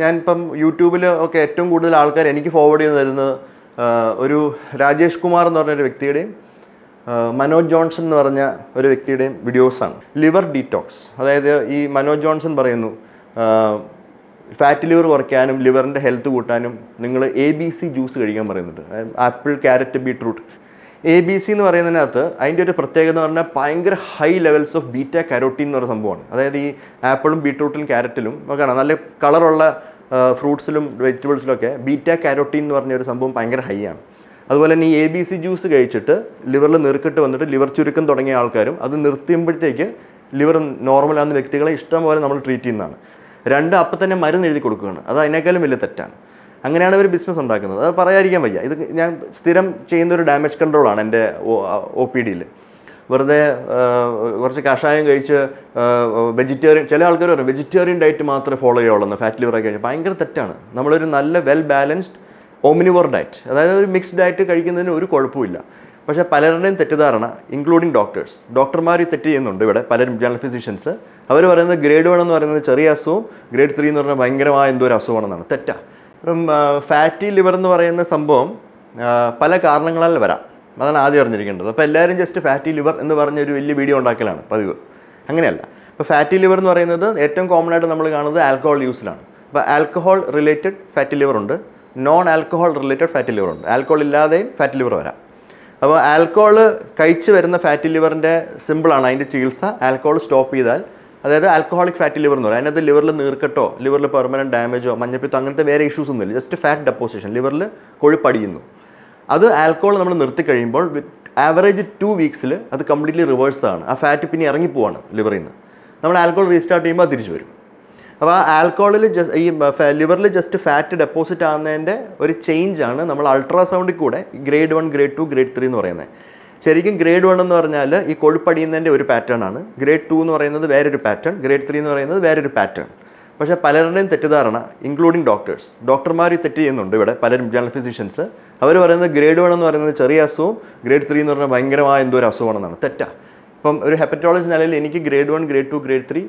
ഞാനിപ്പം യൂട്യൂബിൽ ഒക്കെ ഏറ്റവും കൂടുതൽ ആൾക്കാർ എനിക്ക് ഫോർവേഡ് ചെയ്ത് തരുന്നത് ഒരു രാജേഷ് കുമാർ എന്ന് പറഞ്ഞൊരു വ്യക്തിയുടെയും മനോജ് ജോൺസൺ എന്ന് പറഞ്ഞ ഒരു വ്യക്തിയുടെയും വീഡിയോസാണ് ലിവർ ഡീറ്റോക്സ് അതായത് ഈ മനോജ് ജോൺസൺ പറയുന്നു ഫാറ്റ് ലിവർ കുറയ്ക്കാനും ലിവറിന്റെ ഹെൽത്ത് കൂട്ടാനും നിങ്ങൾ എ ബി സി ജ്യൂസ് കഴിക്കാൻ പറയുന്നുണ്ട്. Apple carrot beetroot A B C എന്ന് പറയുന്നതിനകത്ത് അതിന്റെ ഒരു പ്രത്യേകത എന്ന് പറഞ്ഞാൽ ഭയങ്കര high levels of beta carotene എന്ന് പറയുന്ന സംഭവമാണ്. അതായത് ഈ ആപ്പിളും ബീട്രൂട്ടിലും ക്യാരറ്റിലും ഒക്കെ ആണ് നല്ല കളറുള്ള ഫ്രൂട്ട്സിലും വെജിറ്റബിൾസിലൊക്കെ ബീറ്റ കാരോട്ടീൻ എന്ന് പറഞ്ഞ ഒരു സംഭവം ഭയങ്കര ഹൈ ആണ്. അതുപോലെ തന്നെ ഈ എ ബി സി ജ്യൂസ് കഴിച്ചിട്ട് ലിവറിൽ നീർക്കെട്ട് വന്നിട്ട് ലിവർ ചുരുക്കം തുടങ്ങിയ ആൾക്കാരും അത് നിർത്തിയുമ്പോഴത്തേക്ക് ലിവർ നോർമലാകുന്ന വ്യക്തികളെ ഇഷ്ടം പോലെ നമ്മൾ ട്രീറ്റ് ചെയ്യുന്നതാണ്. രണ്ട് അപ്പം തന്നെ മരുന്ന് എഴുതി കൊടുക്കുകയാണ്. അത് അതിനേക്കാളും വലിയ തെറ്റാണ്. അങ്ങനെയാണ് ഇവർ ബിസിനസ് ഉണ്ടാക്കുന്നത്. അത് പറയാതിരിക്കാൻ വയ്യ. ഇത് ഞാൻ സ്ഥിരം ചെയ്യുന്ന ഒരു ഡാമേജ് കൺട്രോളാണ് എന്റെ ഒ പി ഡിയിൽ വെറുതെ കുറച്ച് കഷായം കഴിച്ച് വെജിറ്റേറിയൻ ചില ആൾക്കാർ പറയും വെജിറ്റേറിയൻ ഡയറ്റ് മാത്രമേ ഫോളോ ചെയ്യുള്ളൂ. ഫാറ്റ് ലിവർ ഒക്കെ കഴിച്ചാൽ ഭയങ്കര തെറ്റാണ്. നമ്മളൊരു നല്ല വെൽ ബാലൻസ്ഡ് ഓമിനിവർ ഡയറ്റ് അതായത് ഒരു മിക്സ്ഡ് ഡയറ്റ് കഴിക്കുന്നതിന് ഒരു കുഴപ്പമില്ല പക്ഷേ പലരുടെയും തെറ്റിദ്ധാരണ ഇൻക്ലൂഡിങ് ഡോക്ടേഴ്സ് ഡോക്ടർമാർ ഈ തെറ്റ് ചെയ്യുന്നുണ്ട് ഇവിടെ. പലരും ജനറൽ ഫിസിഷ്യൻസ് അവർ പറയുന്നത് ഗ്രേഡ് വൺ എന്ന് പറയുന്നത് ചെറിയ അസുഖവും ഗ്രേഡ് ത്രീ എന്ന് പറഞ്ഞാൽ ഭയങ്കരമായ എന്തോ ഒരു അസുഖമാണെന്നാണ്. തെറ്റാ. ഇപ്പം ഫാറ്റി ലിവർ എന്ന് പറയുന്ന സംഭവം പല കാരണങ്ങളാൽ വരാം. അതാണ് ആദ്യം അറിഞ്ഞിരിക്കേണ്ടത്. അപ്പോൾ എല്ലാവരും ജസ്റ്റ് ഫാറ്റി ലിവർ എന്ന് പറഞ്ഞ ഒരു വലിയ വീഡിയോ ഉണ്ടാക്കലാണ് പതിവ്. അങ്ങനെയല്ല. ഇപ്പോൾ ഫാറ്റി ലിവർ എന്ന് പറയുന്നത് ഏറ്റവും കോമൺ ആയിട്ട് നമ്മൾ കാണുന്നത് ആൽക്കഹോൾ യൂസിലാണ് അപ്പോൾ ആൽക്കഹോൾ റിലേറ്റഡ് ഫാറ്റി ലിവർ ഉണ്ട്. Non alcohol related fatty liver ഉണ്ട്. ആൽക്കഹോൾ ഇല്ലാതെയും ഫാറ്റി ലിവർ വരാം. അപ്പോൾ ആൽക്കഹോൾ കഴിച്ച് വരുന്ന ഫാറ്റി ലിവറിന്റെ സിമ്പിളാണ് അതിന്റെ ചികിത്സ. ആൽക്കഹോൾ സ്റ്റോപ്പ് ചെയ്താൽ അതായത് ആൽക്കഹോളിക് ഫാറ്റി ലിവർ എന്ന് പറയും. അതിനകത്ത് ലിവറിൽ നീർക്കട്ടോ ലിവറിൽ പെർമനന്റ് ഡാമേജോ മഞ്ഞപ്പിത്തോ അങ്ങനത്തെ വേറെ ഇഷ്യൂസ് ഒന്നുമില്ല ജസ്റ്റ് ഫാറ്റ് ഡെപ്പോസിഷൻ ലിവറിൽ കൊഴുപ്പടിയുന്നു അത് ആൽക്കഹോൾ നമ്മൾ നിർത്തി കഴിയുമ്പോൾ ആവറേജ് ടു വീക്സിൽ അത് കംപ്ലീറ്റ്ലി റിവേഴ്സ് ആണ്. ആ ഫാറ്റ് പിന്നെ ഇറങ്ങിപ്പോവാണ് ലിവറിൽ നിന്ന് നമ്മൾ ആൽക്കഹോൾ റീസ്റ്റാർട്ട് ചെയ്യുമ്പോൾ അത് തിരിച്ചു വരും. അപ്പോൾ ആ ആൽക്കഹോളിൽ ജസ്റ്റ് ഈ ലിവറിൽ ജസ്റ്റ് ഫാറ്റ് ഡെപ്പോസിറ്റ് ആകുന്നതിന്റെ ഒരു ചേഞ്ച് ആണ് നമ്മൾ അൾട്രാസൗണ്ടിൽ കൂടെ grade one grade two grade three എന്ന് പറയുന്നത് ശരിക്കും ഗ്രേഡ് വൺ എന്ന് പറഞ്ഞാൽ ഈ കൊഴുപ്പടിയുന്നതിന്റെ ഒരു പാറ്റേൺ ആണ്. ഗ്രേഡ് ടു എന്ന് പറയുന്നത് വേറൊരു പാറ്റേൺ ഗ്രേഡ് ത്രീ എന്ന് പറയുന്നത് വേറൊരു പാറ്റേൺ പക്ഷേ പലരുടെയും തെറ്റിദ്ധാരണ ഇൻക്ലൂഡിങ് ഡോക്ടേഴ്സ് ഡോക്ടർമാർ തെറ്റ് ചെയ്യുന്നുണ്ട് ഇവിടെ പലരും ജനറൽ ഫിസിഷ്യൻസ് അവർ പറയുന്നത് ഗ്രേഡ് വൺ എന്ന് പറയുന്നത് ചെറിയ അസുഖവും ഗ്രേഡ് ത്രീ എന്ന് പറഞ്ഞാൽ ഭയങ്കരമായ എന്തോ ഒരു അസുഖമാണെന്നാണ്. തെറ്റാ. ഇപ്പം ഒരു ഹെപ്പറ്റോളജി നിലയിൽ എനിക്ക് grade one grade two grade three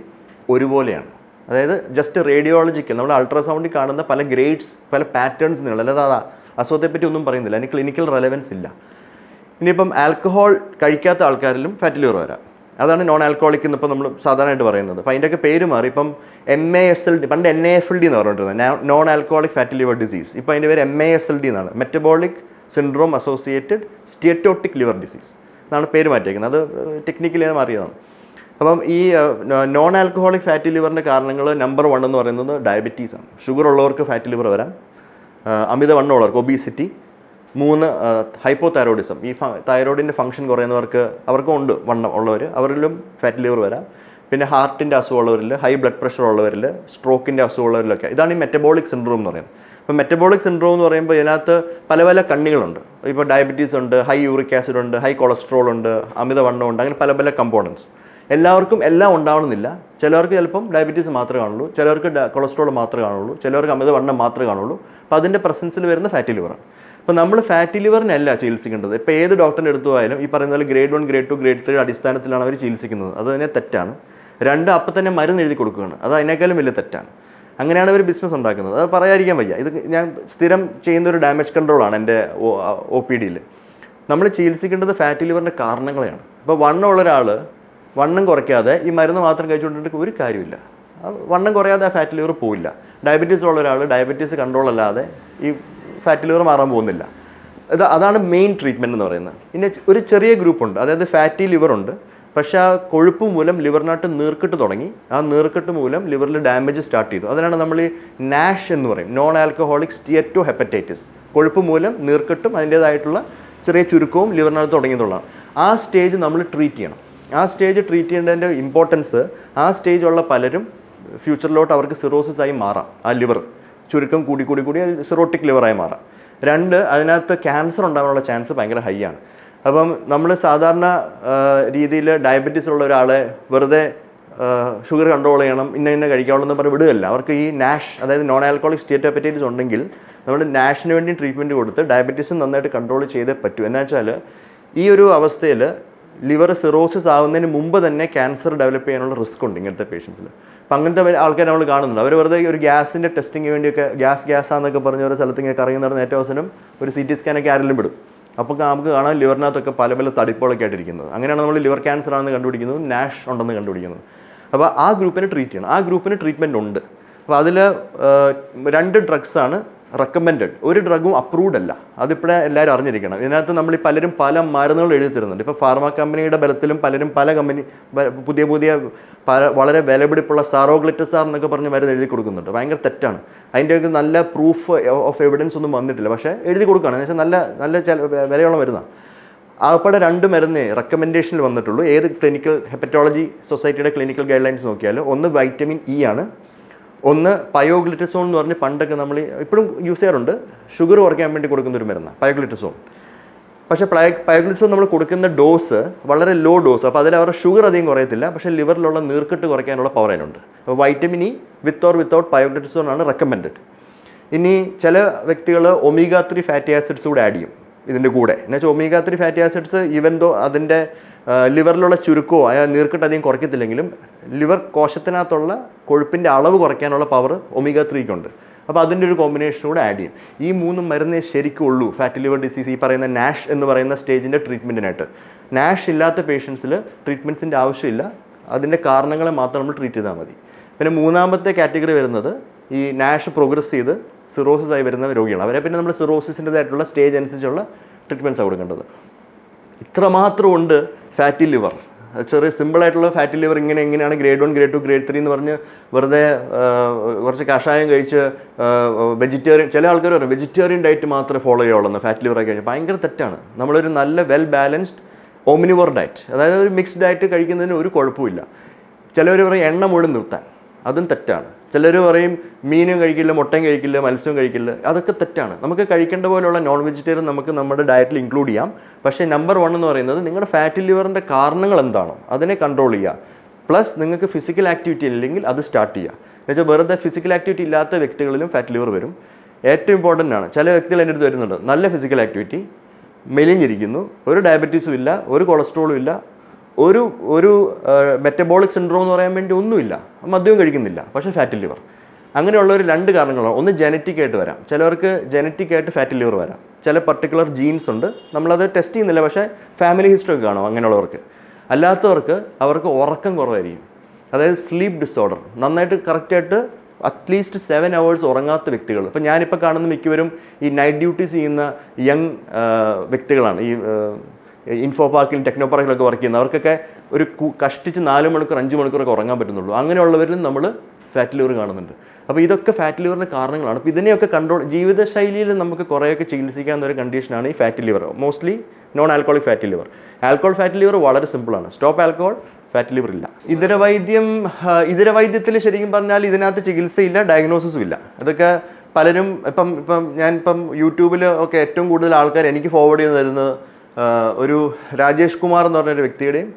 ഒരുപോലെയാണ്. അതായത് ജസ്റ്റ് റേഡിയോളജിക്കൽ നമ്മൾ അൾട്രാസൗണ്ടിൽ കാണുന്ന പല ഗ്രേഡ്സ് പല പാറ്റേൺസ് നിങ്ങൾ അല്ലാതെ അസുഖത്തെപ്പറ്റി ഒന്നും പറയുന്നില്ല. അതിന് ക്ലിനിക്കൽ റെലവൻസ് ഇല്ല. ഇനിയിപ്പം ആൽക്കഹോൾ കഴിക്കാത്ത ആൾക്കാരിലും ഫാറ്റ് ലിവർ വരാം. അതാണ് നോൺ ആൽക്കഹോളിക് എന്നിപ്പോൾ നമ്മൾ സാധാരണയായിട്ട് പറയുന്നത്. അപ്പോൾ അതിന്റെയൊക്കെ പേര് മാറി. ഇപ്പം M A S L D പണ്ട് N A F L D എന്ന് പറഞ്ഞിട്ടുണ്ട്. Non alcoholic fat liver disease ഇപ്പോൾ അതിന്റെ പേര് M A S L D എന്നാണ്. Metabolic syndrome associated steatotic liver disease എന്നാണ് പേര് മാറ്റിയേക്കുന്നത്. അത് ടെക്നിക്കലി അത് മാറിയതാണ്. അപ്പം ഈ നോൺ ആൽക്കഹോളിക് ഫാറ്റ് ലിവറിന്റെ കാരണങ്ങൾ നമ്പർ വൺ എന്ന് പറയുന്നത് ഡയബറ്റീസാണ് ഷുഗർ ഉള്ളവർക്ക് ഫാറ്റ് ലിവർ വരാം. അമിത അമിതവണ്ണമുള്ളവർക്ക് ഒബീസിറ്റി മൂന്ന് ഹൈപ്പോ തൈറോയിഡിസം ഈ തൈറോയിഡിന്റെ ഫംഗ്ഷൻ കുറയുന്നവർക്ക് അവർക്കും ഉണ്ട് വണ്ണം ഉള്ളവർ അവരിലും ഫാറ്റ് ലിവർ വരാം. പിന്നെ ഹാർട്ടിന്റെ അസുഖമുള്ളവരിൽ ഹൈ ബ്ലഡ് പ്രഷർ ഉള്ളവരിൽ സ്ട്രോക്കിന്റെ അസുഖമുള്ളവരിലൊക്കെ ഇതാണ് ഈ മെറ്റബോളിക് സിൻഡ്രോം എന്ന് പറയുന്നത്. അപ്പോൾ മെറ്റബോളിക് സിൻഡ്രോം എന്ന് പറയുമ്പോൾ ഇതിനകത്ത് പല പല കണ്ണികളുണ്ട്. ഇപ്പോൾ ഡയബറ്റീസ് ഉണ്ട് ഹൈ യൂറിക് ആസിഡ് ഉണ്ട് ഹൈ കൊളസ്ട്രോൾ ഉണ്ട് അമിതവണ്ണം ഉണ്ട് അങ്ങനെ പല പല കമ്പോണൻസ് എല്ലാവർക്കും എല്ലാം ഉണ്ടാവണമെന്നില്ല. ചിലർക്ക് ചിലപ്പം ഡയബറ്റീസ് മാത്രമേ കാണുള്ളൂ. ചിലർക്ക് കൊളസ്ട്രോൾ മാത്രമേ കാണുള്ളൂ. ചിലർക്ക് അമിതവണ്ണം മാത്രമേ കാണുള്ളൂ. അപ്പോൾ അതിന്റെ പ്രസൻസിൽ വരുന്ന ഫാറ്റി ലിവറാണ് അപ്പോൾ നമ്മൾ ഫാറ്റി ലിവറിനല്ല ചികിത്സിക്കേണ്ടത്. ഇപ്പോൾ ഏത് ഡോക്ടറിന്റെ അടുത്ത് പോയാലും ഈ പറയുന്ന പോലെ grade one grade two grade three അടിസ്ഥാനത്തിലാണ് അവർ ചികിത്സിക്കുന്നത്. അത് തന്നെ തെറ്റാണ്. രണ്ട് അപ്പം തന്നെ മരുന്ന് എഴുതി കൊടുക്കുകയാണ്. അത് അതിനേക്കാളും വലിയ തെറ്റാണ്. അങ്ങനെയാണ് അവർ ബിസിനസ് ഉണ്ടാക്കുന്നത്. അത് പറയാതിരിക്കാൻ വയ്യ. ഇത് ഞാൻ സ്ഥിരം ചെയ്യുന്ന ഒരു ഡാമേജ് കൺട്രോളാണ് എന്റെ ഒ പി ഡിയിൽ നമ്മൾ ചികിത്സിക്കേണ്ടത് ഫാറ്റി ലിവറിന്റെ കാരണങ്ങളെയാണ്. ഇപ്പോൾ വണ്ണമുള്ള ഒരാൾ വണ്ണം കുറയ്ക്കാതെ ഈ മരുന്ന് മാത്രം കഴിച്ചുകൊണ്ടിട്ട് ഒരു കാര്യമില്ല. വണ്ണം കുറയാതെ ആ ഫാറ്റ് ലിവർ പോയില്ല ഡയബറ്റീസ് ഉള്ള ഒരാൾ ഡയബറ്റീസ് കൺട്രോൾ അല്ലാതെ ഈ ഫാറ്റ് ലിവർ മാറാൻ പോകുന്നില്ല. ഇത് അതാണ് മെയിൻ ട്രീറ്റ്മെന്റ് എന്ന് പറയുന്നത്. പിന്നെ ഒരു ചെറിയ ഗ്രൂപ്പുണ്ട് അതായത് ഫാറ്റി ലിവറുണ്ട് പക്ഷേ ആ കൊഴുപ്പ് മൂലം ലിവറിനകത്ത് നീർക്കെട്ട് തുടങ്ങി. ആ നീർക്കെട്ട് മൂലം ലിവറിൽ ഡാമേജ് സ്റ്റാർട്ട് ചെയ്തു. അതിനാണ് നമ്മൾ ഈ നാഷ് എന്ന് പറയും നോൺ ആൽക്കഹോളിക് സ്റ്റിയറ്റോ ഹെപ്പറ്റൈറ്റിസ് കൊഴുപ്പ് മൂലം നീർക്കെട്ടും അതിന്റേതായിട്ടുള്ള ചെറിയ ചുരുക്കവും ലിവറിനകത്ത് തുടങ്ങിയതുള്ളതാണ്. ആ സ്റ്റേജ് നമ്മൾ ട്രീറ്റ് ചെയ്യണം. ആ സ്റ്റേജ് ട്രീറ്റ് ചെയ്യേണ്ടതിന്റെ ഇമ്പോർട്ടൻസ് ആ സ്റ്റേജുള്ള പലരും ഫ്യൂച്ചറിലോട്ട് അവർക്ക് സിറോസിസ് ആയി മാറാം ആ ലിവർ ചുരുക്കം കൂടി കൂടി കൂടി സിറോട്ടിക് ലിവറായി മാറാം. രണ്ട് അതിനകത്ത് ക്യാൻസർ ഉണ്ടാകാനുള്ള ചാൻസ് ഭയങ്കര ഹൈ ആണ്. അപ്പം നമ്മൾ സാധാരണ രീതിയിൽ ഡയബറ്റീസ് ഉള്ള ഒരാളെ വെറുതെ ഷുഗർ കൺട്രോൾ ചെയ്യണം ഇന്ന ഇന്ന കഴിക്കാവുള്ളൂ എന്ന് പറഞ്ഞ് വിടുകയല്ല. അവർക്ക് ഈ നാഷ് അതായത് നോൺ ആൽക്കോളിക് സ്റ്റേറ്റ് ഹെപ്പറ്റൈറ്റിസ് ഉണ്ടെങ്കിൽ നമ്മൾ നാഷിന് വേണ്ടി ട്രീറ്റ്മെന്റ് കൊടുത്ത് ഡയബറ്റീസ് നന്നായിട്ട് കൺട്രോൾ ചെയ്തേ പറ്റൂ. എന്ന് വെച്ചാൽ ഈ ഒരു അവസ്ഥയിൽ ലിവർ സിറോസിസ് ആവുന്നതിന് മുമ്പ് തന്നെ ക്യാൻസർ ഡെവലപ്പ് ചെയ്യാനുള്ള റിസ്ക് ഉണ്ട് ഇങ്ങനത്തെ പേഷ്യൻസിൽ അപ്പം അങ്ങനത്തെ ആൾക്കാർ നമ്മൾ കാണുന്നുണ്ട്. അവർ വെറുതെ ഒരു ഗ്യാസിന്റെ ടെസ്റ്റിംഗ് വേണ്ടിയൊക്കെ ഗ്യാസ് ഗ്യാസ് ആണെന്നൊക്കെ പറഞ്ഞ ഓരോ സ്ഥലത്ത് ഇങ്ങനെ കറങ്ങി നടന്ന ഏറ്റവും അവസരം ഒരു സി ടി സ്കാനൊക്കെ ആരെങ്കിലും വിടും. അപ്പോൾ നമുക്ക് കാണാം ലിവറിനകത്തൊക്കെ പല പല തടിപ്പുകളൊക്കെ ആയിട്ടിരിക്കുന്നത്. അങ്ങനെയാണ് നമ്മൾ ലിവർ ക്യാൻസർ ആണെന്ന് കണ്ടുപിടിക്കുന്നത് നാഷ് ഉണ്ടെന്ന് കണ്ടുപിടിക്കുന്നത്. അപ്പോൾ ആ ഗ്രൂപ്പിനെ ട്രീറ്റ് ചെയ്യണം. ആ ഗ്രൂപ്പിന് ട്രീറ്റ്മെന്റ് ഉണ്ട്. അപ്പോൾ അതിൽ രണ്ട് ഡ്രഗ്സാണ് റെക്കമെൻഡഡ് ഒരു ഡ്രഗും അപ്രൂവ്ഡ് അല്ല. അതിപ്പോഴേ എല്ലാവരും അറിഞ്ഞിരിക്കണം. ഇതിനകത്ത് നമ്മൾ പലരും പല മരുന്നുകൾ എഴുതി തരുന്നുണ്ട്. ഇപ്പോൾ ഫാർമ കമ്പനിയുടെ ബലത്തിലും പലരും പല കമ്പനി പുതിയ പുതിയ വളരെ വിലപിടിപ്പുള്ള സാറോഗ്ലിറ്റസാർ എന്നൊക്കെ പറഞ്ഞ് മരുന്ന് എഴുതി കൊടുക്കുന്നുണ്ട്. ഭയങ്കര തെറ്റാണ്. അതിന്റെയൊക്കെ നല്ല പ്രൂഫ് ഓഫ് എവിഡൻസ് ഒന്നും വന്നിട്ടില്ല. പക്ഷേ എഴുതി കൊടുക്കുകയാണ് എന്ന് നല്ല നല്ല ചില വിലയുള്ള മരുന്നാണ് ആകപ്പാടെ രണ്ട് മരുന്ന് റെക്കമെൻഡേഷനിൽ വന്നിട്ടുള്ളൂ. ഏത് ക്ലിനിക്കൽ ഹെപ്പറ്റോളജി സൊസൈറ്റിയുടെ ക്ലിനിക്കൽ ഗൈഡ് ലൈൻസ് നോക്കിയാലും ഒന്ന് വൈറ്റമിൻ ഇ ആണ്. ഒന്ന് പയോഗ്ലിറ്റസോൺ എന്ന് പറഞ്ഞ് പണ്ടൊക്കെ നമ്മൾ ഇപ്പോഴും യൂസ് ചെയ്യാറുണ്ട്. ഷുഗർ കുറയ്ക്കാൻ വേണ്ടി കൊടുക്കുന്ന ഒരു മരുന്നാണ് പയോഗ്ലിറ്റസോൺ. പക്ഷേ പ്ലയ പയോഗ്ലിറ്റസോൺ നമ്മൾ കൊടുക്കുന്ന ഡോസ് വളരെ ലോ ഡോസ് അപ്പോൾ അതിൽ അവരുടെ ഷുഗർ അധികം കുറയത്തില്ല പക്ഷേ ലിവറിലുള്ള നീർക്കെട്ട് കുറയ്ക്കാനുള്ള പവർ അതിനുണ്ട്. അപ്പോൾ vitamin E with or without pioglitazone ആണ് റെക്കമെൻഡഡ് ഇനി ചില വ്യക്തികൾ ഒമീഗ ത്രീ ഫാറ്റി ആസിഡ്സ് കൂടെ ആഡ് ചെയ്യും. ഇതിന്റെ കൂടെ. എന്ന് വെച്ചാൽ omega three fatty acids even though അതിന്റെ ലിവറിലുള്ള ചുരുക്കമോ അയാൾ നീർക്കിട്ട് അധികം കുറയ്ക്കത്തില്ലെങ്കിലും ലിവർ കോശത്തിനകത്തുള്ള കൊഴുപ്പിന്റെ അളവ് കുറയ്ക്കാനുള്ള പവർ ഒമീഗ ത്രീക്കുണ്ട് അപ്പോൾ അതിന്റെ ഒരു കോമ്പിനേഷൻ കൂടെ ആഡ് ചെയ്യും. ഈ മൂന്ന് മരുന്നേ ശരിക്കും ഉള്ളൂ ഫാറ്റി ലിവർ ഡിസീസ് ഈ പറയുന്ന നാഷ് എന്ന് പറയുന്ന സ്റ്റേജിന്റെ ട്രീറ്റ്മെന്റിനായിട്ട് നാഷ് ഇല്ലാത്ത പേഷ്യൻസിൽ ട്രീറ്റ്മെന്റ്സിന്റെ ആവശ്യമില്ല. അതിന്റെ കാരണങ്ങളെ മാത്രം നമ്മൾ ട്രീറ്റ് ചെയ്താൽ മതി. പിന്നെ മൂന്നാമത്തെ കാറ്റഗറി വരുന്നത് ഈ നാഷ് പ്രോഗ്രസ് ചെയ്ത് സിറോസിസ് ആയി വരുന്ന രോഗികളാണ്. അവരെ പിന്നെ നമ്മൾ സിറോസിസിന്റെതായിട്ടുള്ള സ്റ്റേജ് അനുസരിച്ചുള്ള ട്രീറ്റ്മെന്റ്സാണ് കൊടുക്കേണ്ടത്. ഇത്രമാത്രം ഉണ്ട് ഫാറ്റി ലിവർ ചെറിയ സിമ്പിളായിട്ടുള്ള ഫാറ്റി ലിവർ ഇങ്ങനെ എങ്ങനെയാണ് grade one grade two grade three എന്ന് പറഞ്ഞ് വെറുതെ കുറച്ച് കഷായം കഴിച്ച് വെജിറ്റേറിയൻ ചില ആൾക്കാർ പറയും വെജിറ്റേറിയൻ ഡയറ്റ് മാത്രമേ ഫോളോ ചെയ്യുള്ളൂ ഫാറ്റ് ലിവറൊക്കെ കഴിഞ്ഞാൽ ഭയങ്കര തെറ്റാണ്. നമ്മളൊരു നല്ല വെൽ ബാലൻസ്ഡ് ഓമിനിവർ ഡയറ്റ് അതായത് ഒരു മിക്സ്ഡ് ഡയറ്റ് കഴിക്കുന്നതിന് ഒരു കുഴപ്പമില്ല ചിലവർ പറയും എണ്ണ മുഴുവൻ നിർത്താൻ. അതും തെറ്റാണ്. ചിലർ പറയും മീനും കഴിക്കില്ല മുട്ടയും കഴിക്കില്ല മത്സ്യവും കഴിക്കില്ല. അതൊക്കെ തെറ്റാണ്. നമുക്ക് കഴിക്കേണ്ട പോലെയുള്ള നോൺ വെജിറ്റേറിയൻ നമുക്ക് നമ്മുടെ ഡയറ്റിൽ ഇൻക്ലൂഡ് ചെയ്യാം. പക്ഷേ നമ്പർ വൺ എന്ന് പറയുന്നത് നിങ്ങളുടെ ഫാറ്റ് ലിവറിന്റെ കാരണങ്ങൾ എന്താണോ അതിനെ കൺട്രോൾ ചെയ്യുക. പ്ലസ് നിങ്ങൾക്ക് ഫിസിക്കൽ ആക്ടിവിറ്റി ഇല്ലെങ്കിൽ അത് സ്റ്റാർട്ട് ചെയ്യുക. എന്നുവെച്ചാൽ വെറുതെ ഫിസിക്കൽ ആക്ടിവിറ്റി ഇല്ലാത്ത വ്യക്തികളിലും ഫാറ്റ് ലിവർ വരും. ഏറ്റവും ഇമ്പോർട്ടന്റ് ആണ്. ചില വ്യക്തികൾ എന്റെ അടുത്ത് വരുന്നുണ്ട്. നല്ല ഫിസിക്കൽ ആക്ടിവിറ്റി മെലിഞ്ഞിരിക്കുന്നു. ഒരു ഡയബറ്റീസും ഇല്ല ഒരു കൊളസ്ട്രോളും ഇല്ല. ഒരു ഒരു മെറ്റബോളിക് സിൻഡ്രോം എന്ന് പറയാൻ വേണ്ടി ഒന്നുമില്ല. മദ്യവും കഴിക്കുന്നില്ല. പക്ഷേ ഫാറ്റ് ലിവർ അങ്ങനെയുള്ള ഒരു രണ്ട് കാരണങ്ങളാണ് ഒന്ന് ജനറ്റിക് ആയിട്ട് വരാം. ചിലവർക്ക് ജനറ്റിക് ആയിട്ട് ഫാറ്റ് ലിവർ വരാം. ചില പർട്ടിക്കുലർ ജീൻസ് ഉണ്ട്. നമ്മളത് ടെസ്റ്റ് ചെയ്യുന്നില്ല. പക്ഷേ ഫാമിലി ഹിസ്റ്ററി ഒക്കെ കാണും അങ്ങനെയുള്ളവർക്ക്. അല്ലാത്തവർക്ക് അവർക്ക് ഉറക്കം കുറവായിരിക്കും. അതായത് സ്ലീപ്പ് ഡിസോർഡർ നന്നായിട്ട് കറക്റ്റായിട്ട് അറ്റ്ലീസ്റ്റ് സെവൻ അവേഴ്സ് ഉറങ്ങാത്ത വ്യക്തികൾ. ഇപ്പം ഞാനിപ്പോൾ കാണുന്ന മിക്കവരും ഈ നൈറ്റ് ഡ്യൂട്ടീസ് ചെയ്യുന്ന യങ് വ്യക്തികളാണ്. ഈ ഇൻഫോ പാർക്കിലും ടെക്നോ പാർക്കിലൊക്കെ വർക്ക് ചെയ്യുന്ന അവർക്കൊക്കെ ഒരു കഷ്ടിച്ച് നാല് മണിക്കൂർ അഞ്ച് മണിക്കൂറൊക്കെ ഉറങ്ങാൻ പറ്റുന്നുള്ളൂ. അങ്ങനെയുള്ളവരിലും നമ്മൾ ഫാറ്റ് ലിവർ കാണുന്നുണ്ട്. അപ്പോൾ ഇതൊക്കെ ഫാറ്റ് ലിവറിന്റെ കാരണങ്ങളാണ്. അപ്പോൾ ഇതിനെയൊക്കെ കൺട്രോൾ ജീവിതശൈലിയിൽ നമുക്ക് കുറേയൊക്കെ ചികിത്സിക്കാവുന്ന ഒരു കണ്ടീഷനാണ് ഈ fat liver. Mostly non alcoholic fat liver alcohol fat liver വളരെ സിമ്പിളാണ് സ്റ്റോപ്പ് ആൽക്കോൾ ഫാറ്റ് ലിവർ ഇല്ല. ഇതര വൈദ്യം ആ, ഇതര വൈദ്യത്തിൽ ശരിക്കും പറഞ്ഞാൽ ഇതിനകത്ത് ചികിത്സയില്ല ഡയഗ്നോസിസും ഇല്ല. അതൊക്കെ പലരും ഇപ്പം ഇപ്പം ഞാൻ ഇപ്പം യൂട്യൂബിൽ ഒക്കെ ഏറ്റവും കൂടുതൽ ആൾക്കാർ എനിക്ക് ഫോർവേഡ് ചെയ്ത് തരുന്നത് ഒരു രാജേഷ് കുമാർ എന്ന് പറഞ്ഞ ഒരു വ്യക്തിയുടെയും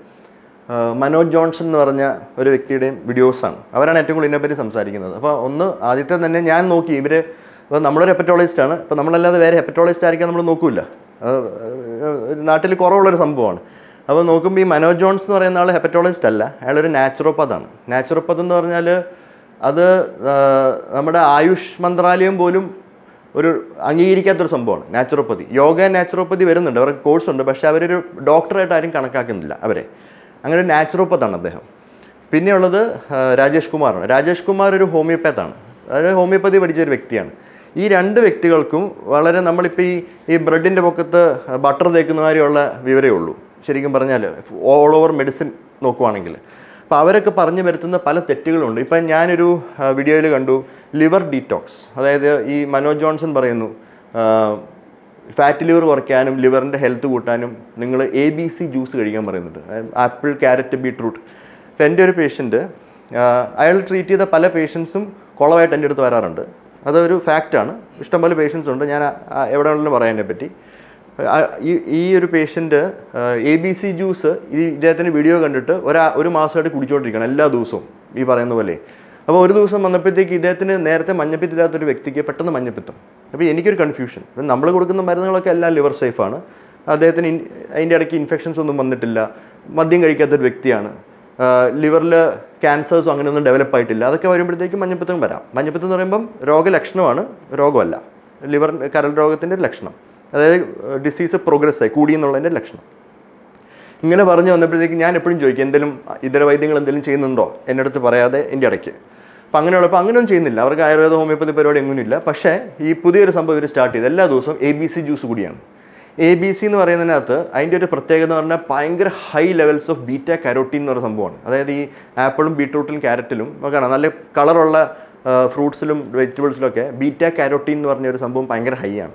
മനോജ് ജോൺസൺ എന്ന് പറഞ്ഞ ഒരു വ്യക്തിയുടെയും വീഡിയോസാണ്. അവരാണ് ഏറ്റവും കൂടുതൽ ഇതിനെപ്പറ്റി സംസാരിക്കുന്നത്. അപ്പോൾ ഒന്ന് ആദ്യത്തെ തന്നെ ഞാൻ നോക്കി ഇവർ അപ്പോൾ നമ്മളൊരു ഹെപ്പറ്റോളജിസ്റ്റാണ് അപ്പോൾ നമ്മളല്ലാതെ വേറെ ഹെപ്പറ്റോളജിസ്റ്റ് ആയിരിക്കാൻ നമ്മൾ നോക്കില്ല നാട്ടിൽ കുറവുള്ളൊരു സംഭവമാണ്. അപ്പോൾ നോക്കുമ്പോൾ ഈ മനോജ് ജോൺസ് എന്ന് പറയുന്ന ആൾ ഹെപ്പറ്റോളജിസ്റ്റ് അല്ല. അയാളൊരു നാച്ചുറോപ്പതാണ് നാച്ചുറോപ്പത് എന്ന് പറഞ്ഞാൽ അത് നമ്മുടെ ആയുഷ് മന്ത്രാലയം പോലും ഒരു അംഗീകരിക്കാത്തൊരു സംഭവമാണ് നാച്ചുറോപ്പതി. യോഗ നാച്ചുറോപ്പതി വരുന്നുണ്ട് അവർക്ക് കോഴ്സ് ഉണ്ട് പക്ഷേ അവരൊരു ഡോക്ടറായിട്ട് ആരും കണക്കാക്കുന്നില്ല അവരെ. അങ്ങനെ ഒരു നാച്ചുറോപ്പത്താണ് അദ്ദേഹം. പിന്നെയുള്ളത് രാജേഷ് കുമാറാണ്. രാജേഷ് കുമാർ ഒരു ഹോമിയോപ്പാത്താണ് അതായത് ഹോമിയോപ്പതി പഠിച്ച ഒരു വ്യക്തിയാണ്. ഈ രണ്ട് വ്യക്തികൾക്കും വളരെ നമ്മളിപ്പോൾ ഈ ഈ ബ്രെഡിന്റെ പൊക്കത്ത് ബട്ടർ തേക്കുന്ന മാതിരിയുള്ള വിവരമേ ഉള്ളൂ. ശരിക്കും പറഞ്ഞാൽ ഓൾ ഓവർ മെഡിസിൻ നോക്കുവാണെങ്കിൽ. അപ്പോൾ അവരൊക്കെ പറഞ്ഞു വരുത്തുന്ന പല തെറ്റുകളുണ്ട്. ഇപ്പം ഞാനൊരു വീഡിയോയിൽ കണ്ടു. ലിവർ ഡീറ്റോക്സ് അതായത് ഈ മനോജ് ജോൺസൺ പറയുന്നു ഫാറ്റ് ലിവർ കുറയ്ക്കാനും ലിവറിന്റെ ഹെൽത്ത് കൂട്ടാനും നിങ്ങൾ എ ബി സി ജ്യൂസ് കഴിക്കാൻ പറയുന്നുണ്ട്. Apple carrot beetroot. അപ്പം എന്റെ ഒരു പേഷ്യന്റ് അയാൾ ട്രീറ്റ് ചെയ്ത പല പേഷ്യൻസും കുളമായിട്ട് എന്റെ അടുത്ത് വരാറുണ്ട്. അതൊരു ഫാക്റ്റാണ്. ഇഷ്ടംപോലെ പേഷ്യൻസ് ഉണ്ട്. ഞാൻ എവിടെ വേണമെങ്കിലും പറയാൻ പറ്റി. ഈ ഒരു patient A B C juice ഈ ഇദ്ദേഹത്തിന്റെ വീഡിയോ കണ്ടിട്ട് ഒരാ ഒരു മാസമായിട്ട് കുടിച്ചുകൊണ്ടിരിക്കണം എല്ലാ ദിവസവും ഈ പറയുന്ന പോലെ. അപ്പോൾ ഒരു ദിവസം വന്നപ്പോഴത്തേക്ക് ഇദ്ദേഹത്തിന് നേരത്തെ മഞ്ഞപ്പിത്തില്ലാത്തൊരു വ്യക്തിക്ക് പെട്ടെന്ന് മഞ്ഞപ്പിത്തം. അപ്പോൾ എനിക്കൊരു കൺഫ്യൂഷൻ നമ്മൾ കൊടുക്കുന്ന മരുന്നുകളൊക്കെ എല്ലാം ലിവർ സേഫാണ് അദ്ദേഹത്തിന് അതിന്റെ ഇടയ്ക്ക് ഇൻഫെക്ഷൻസ് ഒന്നും വന്നിട്ടില്ല. മദ്യം കഴിക്കാത്തൊരു വ്യക്തിയാണ്. ലിവറിൽ ക്യാൻസേഴ്സും അങ്ങനെയൊന്നും ഡെവലപ്പ് ആയിട്ടില്ല. അതൊക്കെ വരുമ്പോഴത്തേക്കും മഞ്ഞപ്പിത്തം വരാം. മഞ്ഞപ്പിത്തം എന്ന് പറയുമ്പം രോഗലക്ഷണമാണ്. രോഗമല്ല. ലിവർ കരൾ രോഗത്തിന്റെ ലക്ഷണം. അതായത് ഡിസീസ് പ്രോഗ്രസ് ആയി കൂടി എന്നുള്ളതിന്റെ ലക്ഷണം. ഇങ്ങനെ പറഞ്ഞു വന്നപ്പോഴത്തേക്ക് ഞാൻ എപ്പോഴും ചോദിക്കും എന്തെങ്കിലും ഇതര വൈദ്യങ്ങൾ എന്തെങ്കിലും ചെയ്യുന്നുണ്ടോ? എന്റെ അടുത്ത് പറയാതെ എന്റെ ഇടയ്ക്ക്. അപ്പം അങ്ങനെയുള്ളപ്പോൾ അങ്ങനെയൊന്നും ചെയ്യുന്നില്ല. അവർക്ക് ആയുർവേദ ഹോമിയോപ്പതി പരിപാടി ഇല്ല. പക്ഷേ ഈ പുതിയൊരു സംഭവം ഇവർ സ്റ്റാർട്ട് ചെയ്ത് എല്ലാ ദിവസവും എ ബി സി ജ്യൂസ് കൂടിയാണ്. എ ബി സി എന്ന് പറയുന്നതിനകത്ത് അതിന്റെ ഒരു പ്രത്യേകത എന്ന് പറഞ്ഞാൽ ഭയങ്കര high levels of beta carotene എന്ന് പറയുന്ന സംഭവമാണ്. അതായത് ഈ ആപ്പിളും ബീട്രൂട്ടിലും ക്യാരറ്റിലും നോക്കണം നല്ല കളറുള്ള ഫ്രൂട്ട്സിലും വെജിറ്റബിൾസിലും ഒക്കെ ബീറ്റ കാരോട്ടീൻ എന്ന് പറഞ്ഞ ഒരു സംഭവം ഭയങ്കര ഹൈ ആണ്.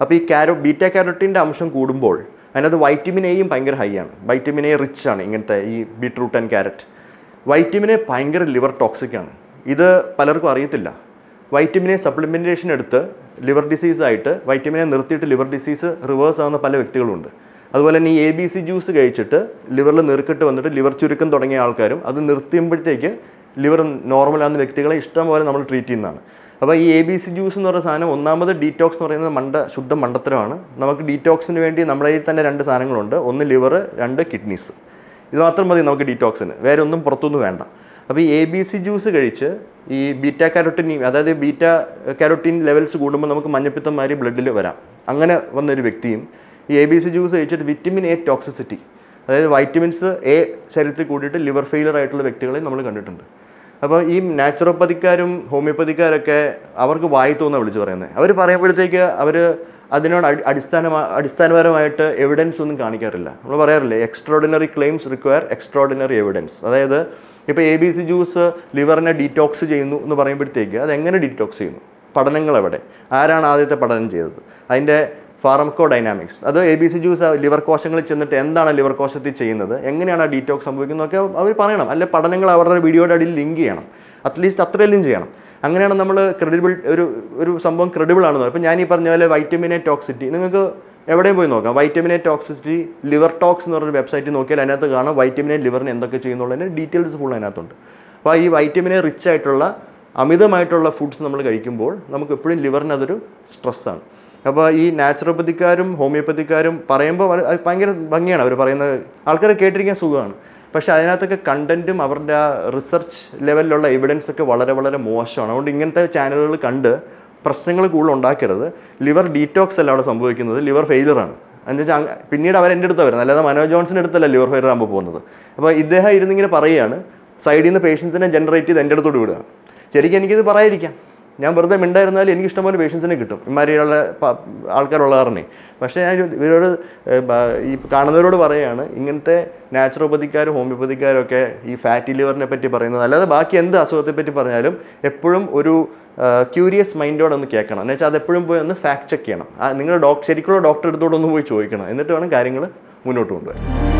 അപ്പോൾ ഈ കാരോ ബീറ്റ കാരോട്ടീന്റെ അംശം കൂടുമ്പോൾ അതിനകത്ത് വൈറ്റമിൻ എയും ഭയങ്കര ഹൈ ആണ്. വൈറ്റമിൻ എ റിച്ച് ആണ് ഇങ്ങനത്തെ ഈ beetroot and carrot. Vitamin A ഭയങ്കര ലിവർ ടോക്സിക് ആണ്. ഇത് പലർക്കും അറിയത്തില്ല. വൈറ്റമിനെ സപ്ലിമെന്റേഷൻ എടുത്ത് ലിവർ ഡിസീസ് ആയിട്ട് വൈറ്റമിനെ നിർത്തിയിട്ട് ലിവർ ഡിസീസ് റിവേഴ്സ് ആവുന്ന പല വ്യക്തികളുണ്ട്. അതുപോലെ തന്നെ ഈ എ ബി സി ജ്യൂസ് കഴിച്ചിട്ട് ലിവറിൽ നീർക്കിട്ട് വന്നിട്ട് ലിവർ ചുരുക്കം തുടങ്ങിയ ആൾക്കാരും അത് നിർത്തിയുമ്പോഴത്തേക്ക് ലിവർ നോർമലാകുന്ന വ്യക്തികളെ ഇഷ്ടം പോലെ നമ്മൾ ട്രീറ്റ് ചെയ്യുന്നതാണ്. അപ്പോൾ ഈ എ ബി സി ജ്യൂസ് എന്ന് പറയുന്ന സാധനം ഒന്നാമത് ഡീറ്റോക്സ് എന്ന് പറയുന്നത് മണ്ട ശുദ്ധ മണ്ടത്തരമാണ്. നമുക്ക് ഡീറ്റോക്സിന് വേണ്ടി നമ്മുടെ കയ്യിൽ തന്നെ രണ്ട് സാധനങ്ങളുണ്ട്. ഒന്ന് ലിവർ രണ്ട് കിഡ്നീസ് ഇത് മാത്രം മതി നമുക്ക് ഡീറ്റോക്സിന് വേറെ ഒന്നും പുറത്തൊന്നും വേണ്ട. അപ്പോൾ ഈ എ ബി സി ജ്യൂസ് കഴിച്ച് ഈ ബീറ്റ കാരോട്ടിൻ അതായത് ബീറ്റ കാരോട്ടിൻ ലെവൽസ് കൂടുമ്പോൾ നമുക്ക് മഞ്ഞപ്പിത്തം മാതിരി ബ്ലഡിൽ വരാം. അങ്ങനെ വന്നൊരു വ്യക്തിയും ഈ എ ബി സി ജ്യൂസ് കഴിച്ചിട്ട് വിറ്റമിൻ എ ടോക്സിസിറ്റി അതായത് വൈറ്റമിൻസ് എ ശരീരത്തിൽ കൂടിയിട്ട് ലിവർ ഫെയിലർ ആയിട്ടുള്ള വ്യക്തികളെ നമ്മൾ കണ്ടിട്ടുണ്ട്. അപ്പോൾ ഈ നാച്ചുറോപ്പതിക്കാരും ഹോമിയോപ്പതിക്കാരൊക്കെ അവർക്ക് വായി തോന്നാണ് വിളിച്ച് പറയുന്നത് അവർ പറയുമ്പോഴത്തേക്ക് അവർ അതിനോട് അടി അടിസ്ഥാന അടിസ്ഥാനപരമായിട്ട് എവിഡൻസ് ഒന്നും കാണിക്കാറില്ല. നമ്മൾ പറയാറില്ലേ extraordinary claims require extraordinary evidence അതായത് ഇപ്പോൾ എ ബി സി ജ്യൂസ് ലിവറിനെ ഡീറ്റോക്സ് ചെയ്യുന്നു എന്ന് പറയുമ്പോഴത്തേക്ക് അതെങ്ങനെ ഡീറ്റോക്സ് ചെയ്യുന്നു? പഠനങ്ങൾ എവിടെ ആരാണ് ആദ്യത്തെ പഠനം ചെയ്തത്? അതിന്റെ ഫാർമക്കോ ഡൈനാമിക്സ് അത് A B C juice liver കോശങ്ങളിൽ ചെന്നിട്ട് എന്താണ് ലിവർ കോശത്തിൽ ചെയ്യുന്നത്? എങ്ങനെയാണ് ഡീറ്റോക്സ് സംഭവിക്കുന്നതൊക്കെ അവർ പറയണം. അല്ലെ പഠനങ്ങൾ അവരുടെ വീഡിയോയുടെ അടിയിൽ ലിങ്ക് ചെയ്യണം. അറ്റ്ലീസ്റ്റ് അത്രയെല്ലാം ചെയ്യണം. അങ്ങനെയാണ് നമ്മൾ ക്രെഡിബിൾ ഒരു ഒരു സംഭവം ക്രെഡിബിൾ ആണെന്ന് അപ്പോൾ ഞാൻ ഈ പറഞ്ഞ പോലെ വൈറ്റമിൻ എ ടോക്സിറ്റി നിങ്ങൾക്ക് എവിടെയും പോയി നോക്കാം. വൈറ്റമിനെ ടോക്സിസിറ്റി ലിവർ ടോക്സ് എന്ന് പറഞ്ഞൊരു വെബ്സൈറ്റ് നോക്കിയാൽ അതിനകത്ത് കാണാം വൈറ്റമിനെ ലിവറിന് എന്തൊക്കെ ചെയ്യുന്നുള്ളതിന്റെ ഡീറ്റെയിൽസ് ഫുൾ അതിനകത്തുണ്ട്. അപ്പോൾ ഈ വൈറ്റമിനെ റിച്ച് ആയിട്ടുള്ള അമിതമായിട്ടുള്ള ഫുഡ്സ് നമ്മൾ കഴിക്കുമ്പോൾ നമുക്ക് എപ്പോഴും ലിവറിന് അതൊരു സ്ട്രെസ്സാണ് അപ്പോൾ ഈ നാച്ചുറോപ്പതിക്കാരും ഹോമിയോപ്പതിക്കാരും പറയുമ്പോൾ ഭയങ്കര ഭംഗിയാണ് അവർ പറയുന്നത്. ആൾക്കാരെ കേട്ടിരിക്കാൻ സുഖമാണ്. പക്ഷേ അതിനകത്തൊക്കെ കണ്ടന്റും അവരുടെ ആ റിസർച്ച് ലെവലിലുള്ള എവിഡൻസ് ഒക്കെ വളരെ വളരെ മോശമാണ്. അതുകൊണ്ട് ഇങ്ങനത്തെ ചാനലുകൾ കണ്ട് പ്രശ്നങ്ങൾ കൂടുതൽ ഉണ്ടാക്കരുത്. ലിവർ ഡീറ്റോക്സ് അല്ല അവിടെ സംഭവിക്കുന്നത്. ലിവർ ഫെയിലറാണ് എന്ന് വെച്ചാൽ പിന്നീട് അവർ എന്റെ അടുത്ത് വരുന്നത്. അല്ലാതെ മനോജ് ജോൺസിന്റെ അടുത്തല്ല ലിവർ ഫെയിലർ ആകുമ്പോൾ പോകുന്നത്. അപ്പോൾ ഇദ്ദേഹം ഇരുന്നിങ്ങനെ പറയുകയാണ് സൈഡിൽ നിന്ന് പേഷ്യൻസിനെ ജനറേറ്റ് ചെയ്ത് എന്റെ അടുത്തോട്ട് വിടുക. ശരിക്കും എനിക്കിത് പറയാതിരിക്കാം. ഞാൻ വെറുതെ മിണ്ടായിരുന്നാലും എനിക്ക് ഇഷ്ടംപോലെ പേഷ്യൻസിനെ കിട്ടും. ഇമാരിയുള്ള ആൾക്കാരുള്ള കാരണേ. പക്ഷേ ഞാൻ ഇവരോട് ഈ കാണുന്നവരോട് പറയുകയാണ് ഇങ്ങനത്തെ നാച്ചുറോപ്പതിക്കാരും ഹോമിയോപ്പതിക്കാരും ഒക്കെ ഈ ഫാറ്റി ലിവറിനെ പറ്റി പറയുന്നത് അല്ലാതെ ബാക്കി എന്ത് അസുഖത്തെ പറ്റി പറഞ്ഞാലും എപ്പോഴും ഒരു ക്യൂരിയസ് മൈൻഡോടെ ഒന്ന് കേൾക്കണം. എന്ന് വെച്ചാൽ അത് എപ്പോഴും പോയി ഒന്ന് ഫാക്ട് ചെക്ക് ചെയ്യണം. ആ നിങ്ങളുടെ ഡോക്ടർ ശരിക്കുള്ള ഡോക്ടർ അടുത്തോടെ ഒന്ന് പോയി ചോദിക്കണം. എന്നിട്ട് വേണം കാര്യങ്ങൾ മുന്നോട്ട് കൊണ്ടുപോകാൻ